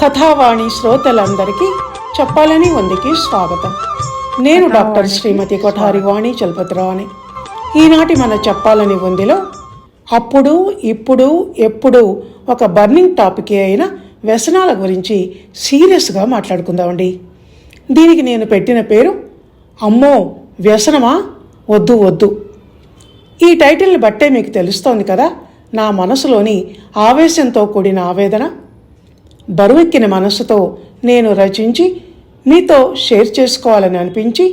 కథావాణి శ్రోతలందరికీ చెప్పాలని వందికి స్వాగతం. నేను డాక్టర్ శ్రీమతి కొఠారి వాణి చలపతిరావుని ఈనాటి మన చెప్పాలని వందిలో అప్పుడు ఇప్పుడు ఎప్పుడు ఒక బర్నింగ్ టాపిక్ అయిన వ్యసనాల గురించి సీరియస్గా మాట్లాడుకుందామండి. దీనికి నేను పెట్టిన పేరు అమ్మో వ్యసనమా? వద్దు వద్దు. ఈ టైటిల్ని బట్టే మీకు తెలుస్తోంది కదా నా మనసులోని ఆవేశంతో కూడిన ఆవేదన. బరువెక్కిన మనస్సుతో నేను రచించి మీతో షేర్ చేసుకోవాలని అనిపించి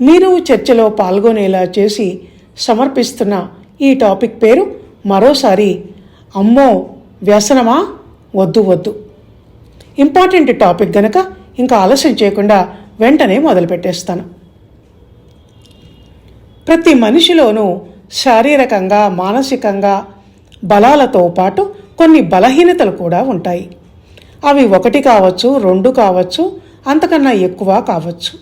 మీరు చర్చలో పాల్గొనేలా చేసి సమర్పిస్తున్న ఈ టాపిక్ పేరు మరోసారి అమ్మో వ్యసనమా? వద్దు వద్దు. ఇంపార్టెంట్ టాపిక్ గనక ఇంకా ఆలస్యం చేయకుండా వెంటనే మొదలుపెట్టేస్తాను. ప్రతి మనిషిలోనూ శారీరకంగా మానసికంగా బలాలతో పాటు కొన్ని బలహీనతలు కూడా ఉంటాయి. అవి ఒకటి కావచ్చు రెండు కావచ్చు అంతకన్నా ఎక్కువ కావచ్చు.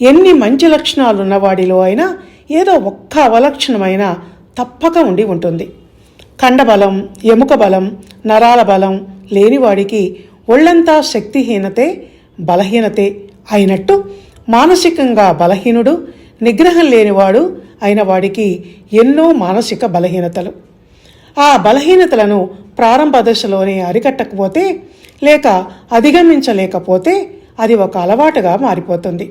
ఎన్ని మంచి లక్షణాలు ఉన్నవాడిలో అయినా ఏదో ఒక్క అవలక్షణమైన తప్పక ఉండి ఉంటుంది. కండబలం ఎముక బలం నరాల బలం లేనివాడికి ఒళ్ళంతా శక్తిహీనతే బలహీనతే అయినట్టు మానసికంగా బలహీనుడు నిగ్రహం లేనివాడు అయిన వాడికి ఎన్నో మానసిక బలహీనతలు. ఆ బలహీనతలను ప్రారంభ దశలోనే అరికట్టకపోతే లేక అధిగమించలేకపోతే అది ఒక అలవాటుగా మారిపోతుంది.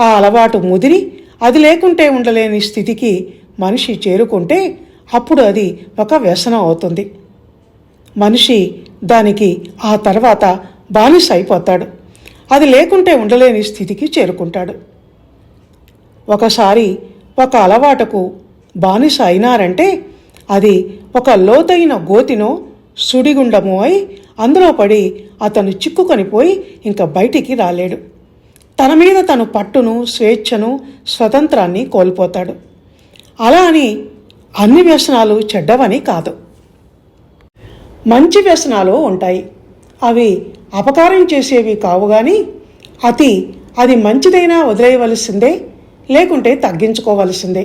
ఆ అలవాటు ముదిరి అది లేకుంటే ఉండలేని స్థితికి మనిషి చేరుకుంటే అప్పుడు అది ఒక వ్యసనం అవుతుంది. మనిషి దానికి ఆ తర్వాత బానిస అయిపోతాడు. అది లేకుంటే ఉండలేని స్థితికి చేరుకుంటాడు. ఒకసారి ఒక అలవాటుకు బానిస అయినారంటే అది ఒక లోతైన గోతినో సుడిగుండము అయి అందులో పడి అతను చిక్కుకొనిపోయి ఇంకా బయటికి రాలేడు. తన మీద తను పట్టును స్వేచ్ఛను స్వతంత్రాన్ని కోల్పోతాడు. అలా అని అన్ని వ్యసనాలు చెడ్డవని కాదు. మంచి వ్యసనాలు ఉంటాయి. అవి అపకారం చేసేవి కావు కానీ అతి అది మంచిదైనా వదిలేయవలసిందే లేకుంటే తగ్గించుకోవలసిందే.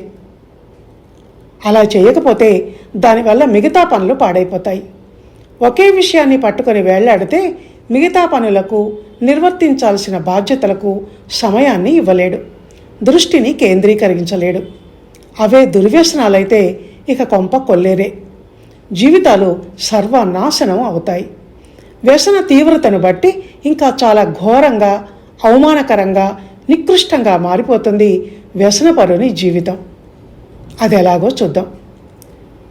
అలా చేయకపోతే దానివల్ల మిగతా పనులు పాడైపోతాయి. ఒకే విషయాన్ని పట్టుకొని వేళ్ళాడితే మిగతా పనులకు నిర్వర్తించాల్సిన బాధ్యతలకు సమయాన్ని ఇవ్వలేడు. దృష్టిని కేంద్రీకరించలేడు. అవే దుర్వ్యసనాలైతే ఇక కొంప కొల్లేరే. జీవితాలు సర్వనాశనం అవుతాయి. వ్యసన తీవ్రతను బట్టి ఇంకా చాలా ఘోరంగా అవమానకరంగా నికృష్టంగా మారిపోతుంది వ్యసనపరుని జీవితం. అది ఎలాగో చూద్దాం.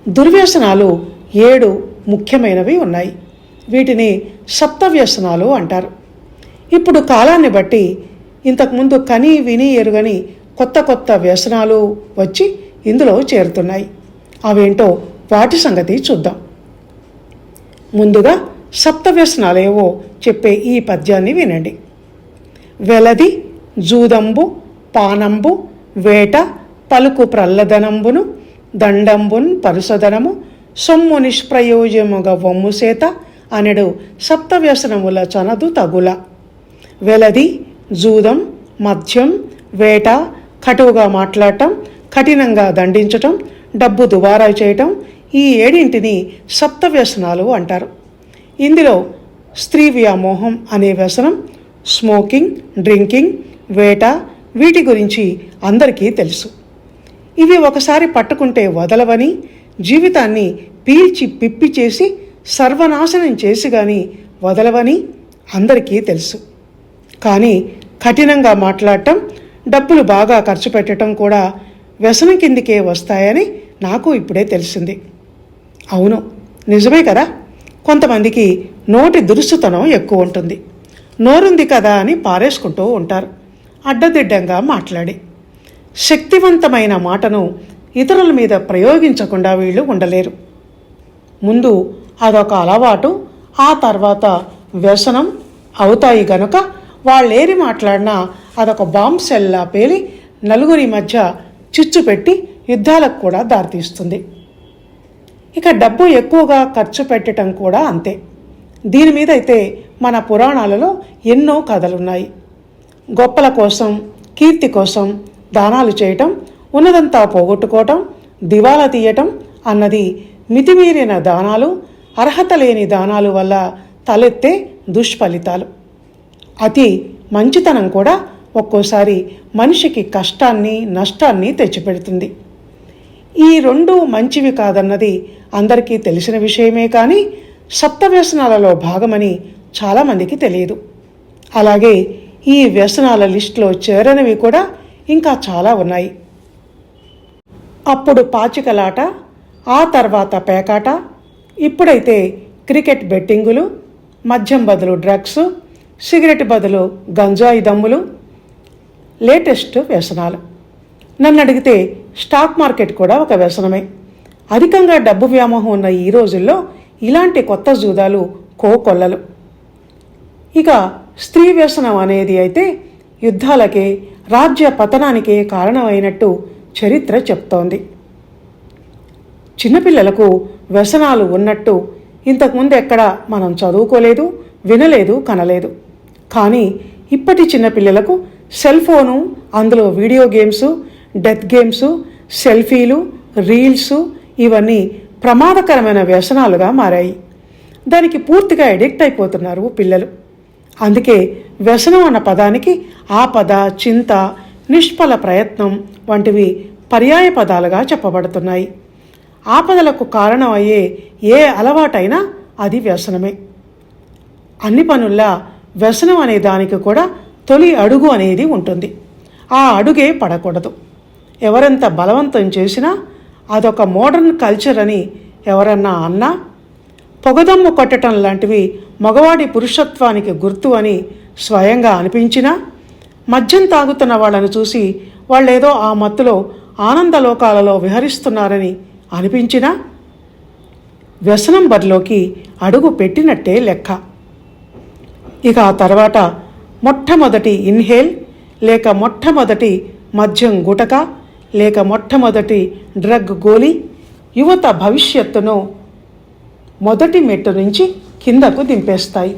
దుర్వ్యసనాలు ఏడు ముఖ్యమైనవి ఉన్నాయి. వీటిని సప్త వ్యసనాలు అంటారు. ఇప్పుడు కాలాన్ని బట్టి ఇంతకుముందు కని విని ఎరుగని కొత్త కొత్త వ్యసనాలు వచ్చి ఇందులో చేరుతున్నాయి. అవేంటో వాటి సంగతి చూద్దాం. ముందుగా సప్త వ్యసనాలేవో చెప్పే ఈ పద్యాన్ని వినండి. వెలది జూదంబు పానంబు వేట పలుకు ప్రల్లదనంబును దండంబున్ పరుసదనము సొమ్ము నిష్ప్రయోజముగ వమ్ము సేత అనడు సప్తవ్యసనముల చనదు తగుల. వెలది జూదం మద్యం వేట కటువుగా మాట్లాడటం కఠినంగా దండించటం డబ్బు దుబారా చేయటం ఈ ఏడింటిని సప్తవ్యసనాలు అంటారు. ఇందులో స్త్రీ వ్యామోహం అనే వ్యసనం స్మోకింగ్ డ్రింకింగ్ వేట వీటి గురించి అందరికీ తెలుసు. ఇవి ఒకసారి పట్టుకుంటే వదలవని జీవితాన్ని పీల్చి పిప్పి చేసి సర్వనాశనం చేసి గాని వదలవని అందరికీ తెలుసు. కానీ కఠినంగా మాట్లాడటం డబ్బులు బాగా ఖర్చు పెట్టడం కూడా వ్యసనం కిందికే వస్తాయని నాకు ఇప్పుడే తెలిసింది. అవును నిజమే కదా? కొంతమందికి నోటి దురుసుతనం ఎక్కువ ఉంటుంది. నోరుంది కదా అని పారేసుకుంటూ ఉంటారు. అడ్డదిడ్డంగా మాట్లాడి. శక్తివంతమైన మాటను ఇతరుల మీద ప్రయోగించకుండా వీళ్ళు ఉండలేరు. ముందు అదొక అలవాటు ఆ తర్వాత వ్యసనం అవుతాయి గనుక వాళ్ళేరి మాట్లాడినా అదొక బాంబ్ సెల్లా పేలి నలుగురి మధ్య చిచ్చు పెట్టి యుద్ధాలకు కూడా దారితీస్తుంది. ఇక డబ్బు ఎక్కువగా ఖర్చు పెట్టడం కూడా అంతే. దీని మీద అయితే మన పురాణాలలో ఎన్నో కథలున్నాయి. గొప్పల కోసం కీర్తి కోసం దానాలు చేయటం ఉన్నదంతా పోగొట్టుకోవటం దివాలా తీయటం అన్నది మితిమీరిన దానాలు అర్హత లేని దానాలు వల్ల తలెత్తే దుష్ఫలితాలు. అతి మంచితనం కూడా ఒక్కోసారి మనిషికి కష్టాన్ని నష్టాన్ని తెచ్చిపెడుతుంది. ఈ రెండు మంచివి కాదన్నది అందరికీ తెలిసిన విషయమే కానీ సప్త వ్యసనాలలో భాగమని చాలామందికి తెలియదు. అలాగే ఈ వ్యసనాల లిస్టులో చేరనివి కూడా ఇంకా చాలా ఉన్నాయి. అప్పుడు పాచికలాట ఆ తర్వాత పేకాట ఇప్పుడైతే క్రికెట్ బెట్టింగులు మద్యం బదులు డ్రగ్స్ సిగరెట్ బదులు గంజాయి దమ్ములు లేటెస్ట్ వ్యసనాలు. నన్ను అడిగితే స్టాక్ మార్కెట్ కూడా ఒక వ్యసనమే. అధికంగా డబ్బు వ్యామోహం ఉన్న ఈ రోజుల్లో ఇలాంటి కొత్త జూదాలు కోకొల్లలు. ఇక స్త్రీ వ్యసనం అనేది అయితే యుద్ధాలకే రాజ్య పతనానికే కారణమైనట్టు చరిత్ర చెప్తోంది. చిన్నపిల్లలకు వ్యసనాలు ఉన్నట్టు ఇంతకుముందు ఎక్కడ మనం చదువుకోలేదు వినలేదు కనలేదు. కానీ ఇప్పటి చిన్నపిల్లలకు సెల్ ఫోను అందులో వీడియో గేమ్స్ డెత్ గేమ్స్ సెల్ఫీలు రీల్స్ ఇవన్నీ ప్రమాదకరమైన వ్యసనాలుగా మారాయి. దానికి పూర్తిగా ఎడిక్ట్ అయిపోతున్నారు పిల్లలు. అందుకే వ్యసనం అన్న పదానికి ఆపద చింత నిష్ఫల ప్రయత్నం వంటివి పర్యాయ పదాలుగా చెప్పబడుతున్నాయి. ఆపదలకు కారణం అయ్యే ఏ అలవాటైనా అది వ్యసనమే. అన్ని పనుల్లా వ్యసనం అనే దానికి కూడా తొలి అడుగు అనేది ఉంటుంది. ఆ అడుగే పడకూడదు. ఎవరెంత బలవంతం చేసినా అదొక మోడర్న్ కల్చర్ అని ఎవరన్నా అన్నా పొగదమ్ము కొట్టడం లాంటివి మగవాడి పురుషత్వానికి గుర్తు అని స్వయంగా అనిపించినా మద్యం తాగుతున్న వాళ్ళను చూసి వాళ్ళేదో ఆ మత్తులో ఆనందలోకాలలో విహరిస్తున్నారని అనిపించినా వ్యసనం బరిలోకి అడుగు పెట్టినట్టే లెక్క. ఇక ఆ తర్వాత మొట్టమొదటి ఇన్హేల్ లేక మొట్టమొదటి మద్యం గుటక లేక మొట్టమొదటి డ్రగ్ గోలి యువత భవిష్యత్తును మొదటి మెట్టు నుంచి కిందకు దింపేస్తాయి.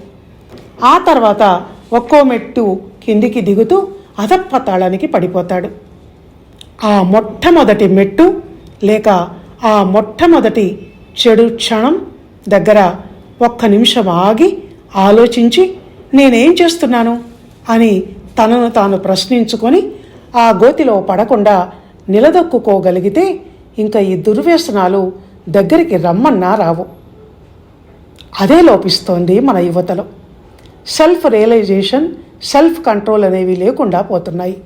ఆ తర్వాత ఒక్కో మెట్టు కిందికి దిగుతూ అధప్పతాళానికి పడిపోతాడు. ఆ మొట్టమొదటి మెట్టు లేక ఆ మొట్టమొదటి చెడు క్షణం దగ్గర ఒక్క నిమిషం ఆగి ఆలోచించి నేనేం చేస్తున్నాను? అని తనను తాను ప్రశ్నించుకొని ఆ గోతిలో పడకుండా నిలదొక్కుకోగలిగితే ఇంకా ఈ దుర్వ్యసనాలు దగ్గరికి రమ్మన్నా రావు. అదే లోపిస్తోంది మన యువతలో. సెల్ఫ్ రియలైజేషన్ సెల్ఫ్ కంట్రోల్ అనేవి లేకుండా పోతున్నాయి.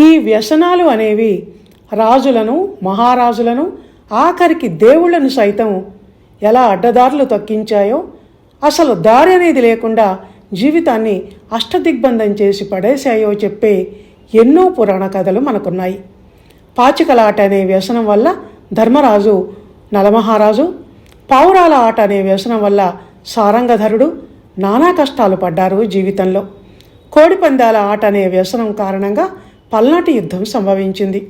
ఈ వ్యసనాలు అనేవి రాజులను మహారాజులను ఆఖరికి దేవుళ్ళను సైతం ఎలా అడ్డదారులు తొక్కించాయో అసలు దారి అనేది లేకుండా జీవితాన్ని అష్టదిగ్బంధం చేసి పడేశాయో చెప్పే ఎన్నో పురాణ కథలు మనకున్నాయి. పాచికల ఆట అనే వ్యసనం వల్ల ధర్మరాజు నలమహారాజు పావురాల ఆట అనే వ్యసనం వల్ల సారంగధరుడు నానా కష్టాలు పడ్డారు జీవితంలో. కోడిపందాల ఆట అనే వ్యసనం కారణంగా పల్నాటి యుద్ధం సంభవించింది.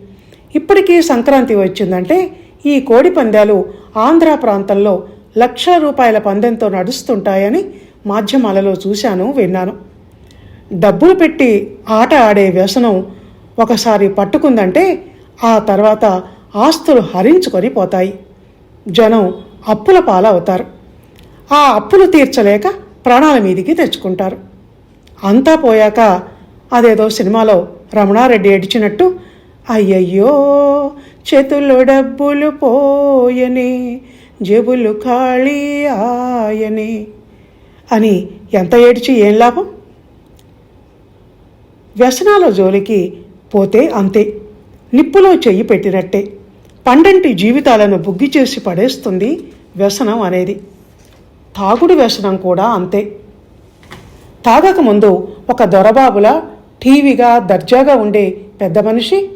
ఇప్పటికీ సంక్రాంతి వచ్చిందంటే ఈ కోడి పందాలు ఆంధ్ర ప్రాంతంలో లక్ష రూపాయల పందెంతో నడుస్తుంటాయని మాధ్యమాలలో చూశాను విన్నాను. డబ్బులు పెట్టి ఆట ఆడే వ్యసనం ఒకసారి పట్టుకుందంటే ఆ తర్వాత ఆస్తులు హరించుకొని పోతాయి. జనం అప్పుల పాలవుతారు. ఆ అప్పులు తీర్చలేక ప్రాణాల మీదికి తెచ్చుకుంటారు. అంతా పోయాక అదేదో సినిమాలో రమణారెడ్డి ఏడిచినట్టు అయ్యయ్యో చేతులు డబ్బులు పోయని జేబులు ఖాళీ ఆయని అని ఎంత ఏడ్చి ఏం లాభం? వ్యసనాల జోలికి పోతే అంతే నిప్పులో చెయ్యి పెట్టినట్టే. పండంటి జీవితాలను బుగ్గి చేసి పడేస్తుంది వ్యసనం అనేది. తాగుడు వ్యసనం కూడా అంతే. తాగకముందు ఒక దొరబాబులా టీవీగా దర్జాగా ఉండే పెద్ద మనిషి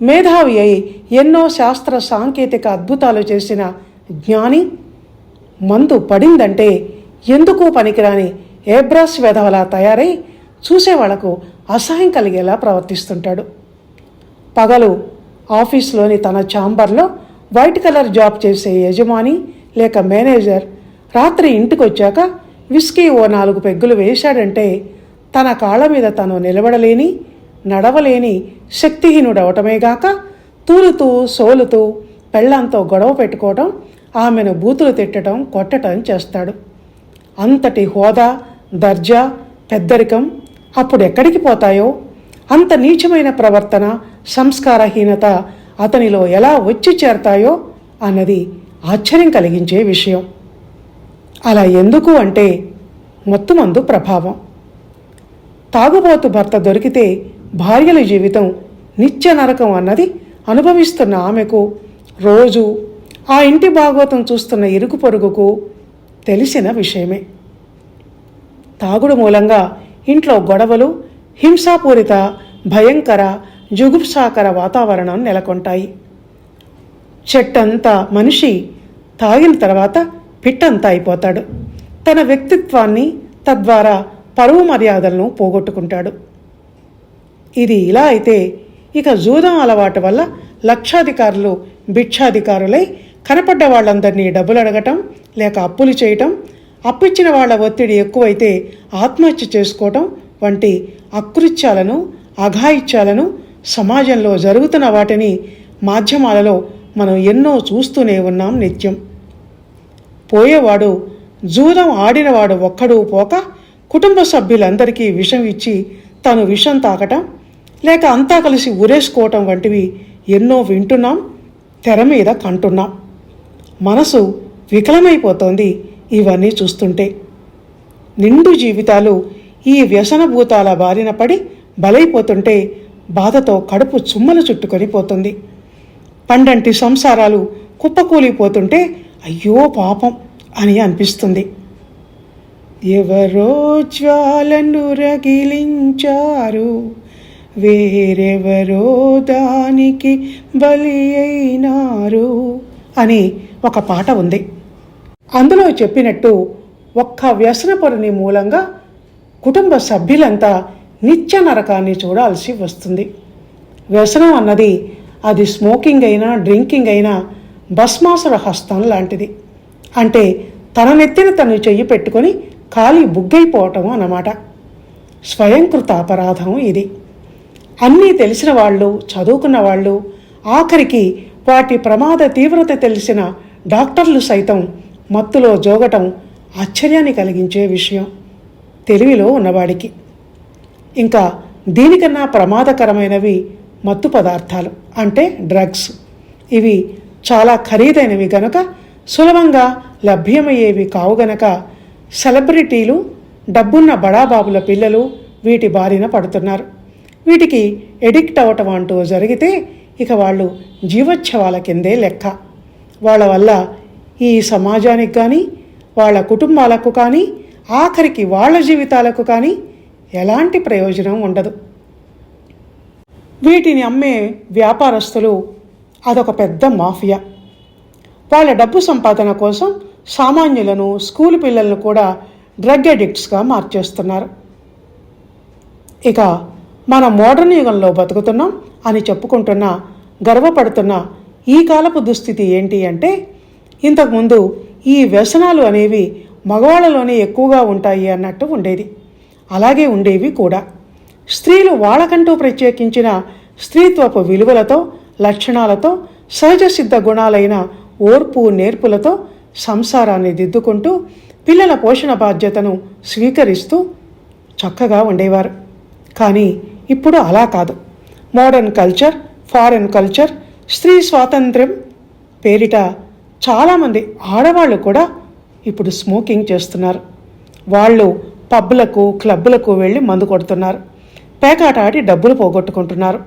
మేధావి అయి ఎన్నో శాస్త్ర సాంకేతిక అద్భుతాలు చేసిన జ్ఞాని. మందు పడిందంటే ఎందుకు పనికిరాని ఏబ్రాస్ వెధవలా తయారై చూసేవాళ్ళకు అసహ్యం కలిగేలా ప్రవర్తిస్తుంటాడు. పగలు ఆఫీస్లోని తన ఛాంబర్లో వైట్ కలర్ జాబ్ చేసే యజమాని లేక మేనేజర్ రాత్రి ఇంటికి వచ్చాక విస్కీ ఓ నాలుగు పెగ్గులు వేశాడంటే తన కాళ్ళ మీద తను నిలబడలేని నడవలేని శక్తిహీనుడవటమేగాక తూలుతూ సోలుతూ పెళ్ళంతో గొడవ పెట్టుకోవటం ఆమెను బూతులు తిట్టడం కొట్టడం చేస్తాడు. అంతటి హోదా దర్జా పెద్దరికం అప్పుడు ఎక్కడికి పోతాయో? అంత నీచమైన ప్రవర్తన సంస్కారహీనత అతనిలో ఎలా వచ్చి చేరతాయో అన్నది ఆశ్చర్యం కలిగించే విషయం. అలా ఎందుకు అంటే మొత్తుమందు ప్రభావం. తాగుబోతు భర్త దొరికితే భార్యల జీవితం నిత్య నరకం అన్నది అనుభవిస్తున్న ఆమెకు రోజు ఆ ఇంటి భాగవతం చూస్తున్న ఇరుకు పొరుగుకు తెలిసిన విషయమే. తాగుడు మూలంగా ఇంట్లో గొడవలు హింసాపూరిత భయంకర జుగుప్సాకర వాతావరణం నెలకొంటాయి. చెట్టంతా మనిషి తాగిన తర్వాత పిట్టంతా అయిపోతాడు. తన వ్యక్తిత్వాన్ని తద్వారా పరువు మర్యాదలను పోగొట్టుకుంటాడు. ఇది ఇలా అయితే ఇక జూదం అలవాటు వల్ల లక్షాధికారులు భిక్షాధికారులై కనపడ్డ వాళ్ళందరినీ డబ్బులు అడగటం లేక అప్పులు చేయటం అప్పిచ్చిన వాళ్ళ ఒత్తిడి ఎక్కువైతే ఆత్మహత్య చేసుకోవటం వంటి అకృత్యాలను అఘాయిత్యాలను సమాజంలో జరుగుతున్న వాటిని మాధ్యమాలలో మనం ఎన్నో చూస్తూనే ఉన్నాం నిత్యం. పోయేవాడు జూదం ఆడినవాడు ఒక్కడూ పోక కుటుంబ సభ్యులందరికీ విషం ఇచ్చి తను విషం తాకటం లేక అంతా కలిసి ఉరేసుకోవటం వంటివి ఎన్నో వింటున్నాం తెర మీద కంటున్నాం. మనసు వికలమైపోతోంది ఇవన్నీ చూస్తుంటే. నిండు జీవితాలు ఈ వ్యసనభూతాల బారిన పడి బలైపోతుంటే బాధతో కడుపు చుమ్మలు చుట్టుకొని పోతుంది. పండంటి సంసారాలు కుప్పకూలిపోతుంటే అయ్యో పాపం అని అనిపిస్తుంది. ఎవరో జ్వాలను రగిలించారు వేరెవరో దానికి బలి అయినారు అని ఒక పాట ఉంది. అందులో చెప్పినట్టు ఒక్క వ్యసనపరుని మూలంగా కుటుంబ సభ్యులంతా నిత్య నరకాన్ని చూడాల్సి వస్తుంది. వ్యసనం అన్నది అది స్మోకింగ్ అయినా డ్రింకింగ్ అయినా భస్మాసుర హస్తం లాంటిది. అంటే తన నెత్తిన తను చెయ్యి పెట్టుకొని ఖాళీ బుగ్గైపోవటం అన్నమాట. స్వయంకృత అపరాధం ఇది. అన్నీ తెలిసిన వాళ్ళు చదువుకున్న వాళ్ళు ఆఖరికి వాటి ప్రమాద తీవ్రత తెలిసిన డాక్టర్లు సైతం మత్తులో జోగటం ఆశ్చర్యాన్ని కలిగించే విషయం తెలివిలో ఉన్నవాడికి. ఇంకా దీనికన్నా ప్రమాదకరమైనవి మత్తు పదార్థాలు అంటే డ్రగ్స్. ఇవి చాలా ఖరీదైనవి గనక సులభంగా లభ్యమయ్యేవి కావు గనక సెలబ్రిటీలు డబ్బున్న బడాబాబుల పిల్లలు వీటి బారిన పడుతున్నారు. వీటికి ఎడిక్ట్ అవ్వటం అంటూ జరిగితే ఇక వాళ్ళు జీవోత్సవాల కిందే లెక్క. వాళ్ళ వల్ల ఈ సమాజానికి కానీ వాళ్ళ కుటుంబాలకు కానీ ఆఖరికి వాళ్ళ జీవితాలకు కానీ ఎలాంటి ప్రయోజనం ఉండదు. వీటిని అమ్మే వ్యాపారస్తులు అదొక పెద్ద మాఫియా. వాళ్ళ డబ్బు సంపాదన కోసం సామాన్యులను స్కూల్ పిల్లలను కూడా డ్రగ్ అడిక్ట్స్గా మార్చేస్తున్నారు. ఇక మన మోడర్న్ యుగంలో బతుకుతున్నాం అని చెప్పుకుంటున్న గర్వపడుతున్న ఈ కాలపు దుస్థితి ఏంటి అంటే ఇంతకుముందు ఈ వ్యసనాలు అనేవి మగవాళ్ళలోనే ఎక్కువగా ఉంటాయి అన్నట్టు ఉండేది. అలాగే ఉండేవి కూడా. స్త్రీలు వాళ్ళకంటూ ప్రత్యేకించిన స్త్రీత్వపు విలువలతో లక్షణాలతో సహజ సిద్ధ గుణాలైన ఓర్పు నేర్పులతో సంసారాన్ని దిద్దుకుంటూ పిల్లల పోషణ బాధ్యతను స్వీకరిస్తూ చక్కగా ఉండేవారు. కానీ ఇప్పుడు అలా కాదు. మోడర్న్ కల్చర్ ఫారెన్ కల్చర్ స్త్రీ స్వాతంత్ర్యం పేరిట చాలామంది ఆడవాళ్ళు కూడా ఇప్పుడు స్మోకింగ్ చేస్తున్నారు. వాళ్ళు పబ్లకు క్లబ్బులకు వెళ్ళి మందు కొడుతున్నారు. పేకాట ఆడి డబ్బులు పోగొట్టుకుంటున్నారు.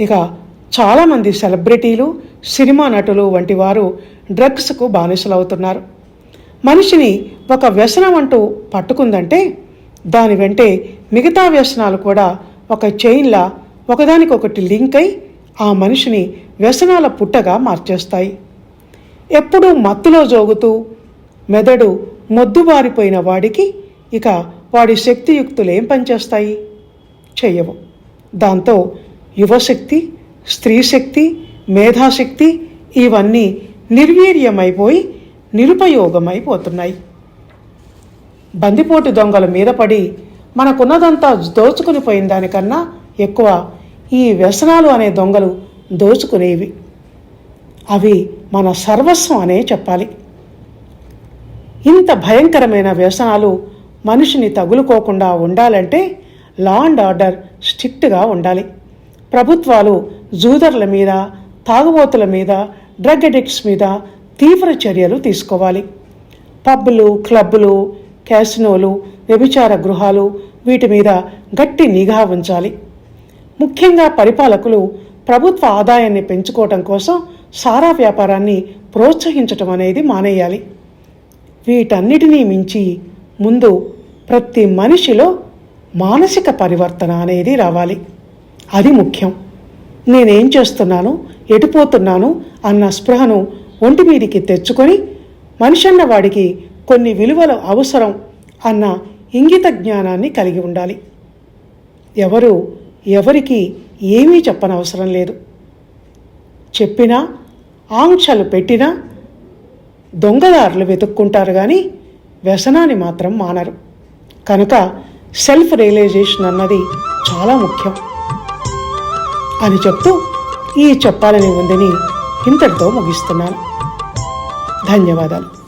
ఇక చాలామంది సెలబ్రిటీలు సినిమా నటులు వంటి వారు డ్రగ్స్కు బానిసలవుతున్నారు. మనిషిని ఒక వ్యసనం అంటూ పట్టుకుందంటే దాని వెంటే మిగతా వ్యసనాలు కూడా ఒక చైన్లా ఒకదానికొకటి లింక్ అయి ఆ మనిషిని వ్యసనాల పుట్టగా మార్చేస్తాయి. ఎప్పుడూ మత్తులో జోగుతూ మెదడు మొద్దుబారిపోయిన వాడికి ఇక వాడి శక్తియుక్తులు ఏం పనిచేస్తాయి? చెయ్యవు. దాంతో యువశక్తి స్త్రీశక్తి మేధాశక్తి ఇవన్నీ నిర్వీర్యమైపోయి నిరుపయోగమైపోతున్నాయి. బందిపోటు దొంగల మీద పడి మనకున్నదంతా దోచుకుని పోయిన దానికన్నా ఎక్కువ ఈ వ్యసనాలు అనే దొంగలు దోచుకునేవి. అవి మన సర్వస్వం అనే చెప్పాలి. ఇంత భయంకరమైన వ్యసనాలు మనిషిని తగులుకోకుండా ఉండాలంటే లా అండ్ ఆర్డర్ స్ట్రిక్ట్గా ఉండాలి. ప్రభుత్వాలు జూదర్ల మీద తాగుబోతుల మీద డ్రగ్ అడిక్ట్స్ మీద తీవ్ర చర్యలు తీసుకోవాలి. పబ్బులు క్లబ్బులు క్యాసినోలు వ్యభిచార గృహాలు వీటి మీద గట్టి నిఘా ఉంచాలి. ముఖ్యంగా పరిపాలకులు ప్రభుత్వ ఆదాయాన్ని పెంచుకోవటం కోసం సారా వ్యాపారాన్ని ప్రోత్సహించటం అనేది మానేయాలి. వీటన్నిటినీ మించి ముందు ప్రతి మనిషిలో మానసిక పరివర్తన అనేది రావాలి. అది ముఖ్యం. నేనేం చేస్తున్నాను ఎటుపోతున్నాను అన్న స్పృహను ఒంటి మీదికి తెచ్చుకొని మనిషన్న వాడికి కొన్ని విలువలు అవసరం అన్న ఇంగిత జ్ఞానాన్ని కలిగి ఉండాలి. ఎవరు ఎవరికి ఏమీ చెప్పనవసరం లేదు. చెప్పినా ఆంక్షలు పెట్టినా దొంగదారులు వెతుక్కుంటారు కానీ వ్యసనాన్ని మాత్రం మానరు. కనుక సెల్ఫ్ రియలైజేషన్ అన్నది చాలా ముఖ్యం. అని చెప్తూ ఈ చెప్పాలని ఉందని ఇంతటితో ముగిస్తున్నాను. ధన్యవాదాలు.